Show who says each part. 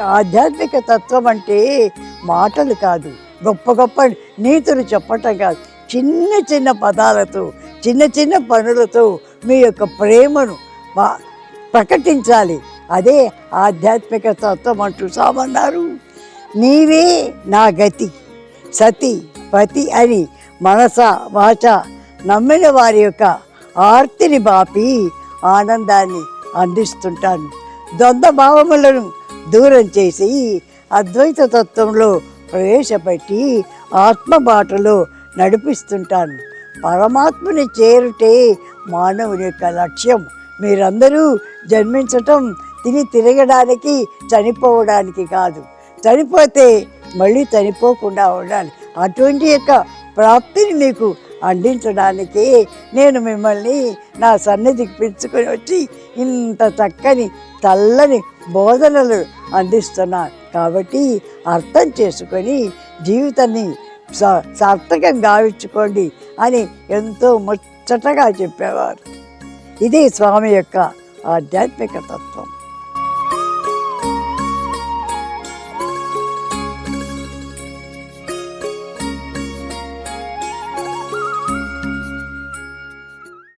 Speaker 1: ఆధ్యాత్మిక తత్వం అంటే మాటలు కాదు. గొప్ప గొప్ప నీతులు చెప్పటం కాదు. చిన్న చిన్న పదాలతో చిన్న చిన్న పనులతో మీ యొక్క ప్రేమను ప్రకటించాలి. అదే ఆధ్యాత్మిక తత్వం అంటూ సామన్నారు. నీవే నా గతి సతి పతి అని మనస వాచ నమ్మిన వారి యొక్క ఆర్తిని బాపి ఆనందాన్ని అందిస్తుంటాను. ద్వంద్వ భావములను దూరం చేసి అద్వైత తత్వంలో ప్రవేశపెట్టి ఆత్మ బాటలో నడిపిస్తుంటాను. పరమాత్మని చేరుటే మానవుని యొక్క లక్ష్యం. మీరందరూ జన్మించటం తిని తిరగడానికి చనిపోవడానికి కాదు. చనిపోతే మళ్ళీ చనిపోకుండా ఉండాలి. అటువంటి యొక్క ప్రాప్తిని మీకు అందించడానికి నేను మిమ్మల్ని నా సన్నిధికి పిలుచుకొని వచ్చి ఇంత చక్కని చల్లని బోధనలు అందిస్తున్నాను కాబట్టి అర్థం చేసుకొని జీవితాన్ని స- సార్థకం గావించుకోండి అని ఎంతో ముచ్చటగా చెప్పేవారు. ఇది స్వామి యొక్క ఆధ్యాత్మిక తత్వం.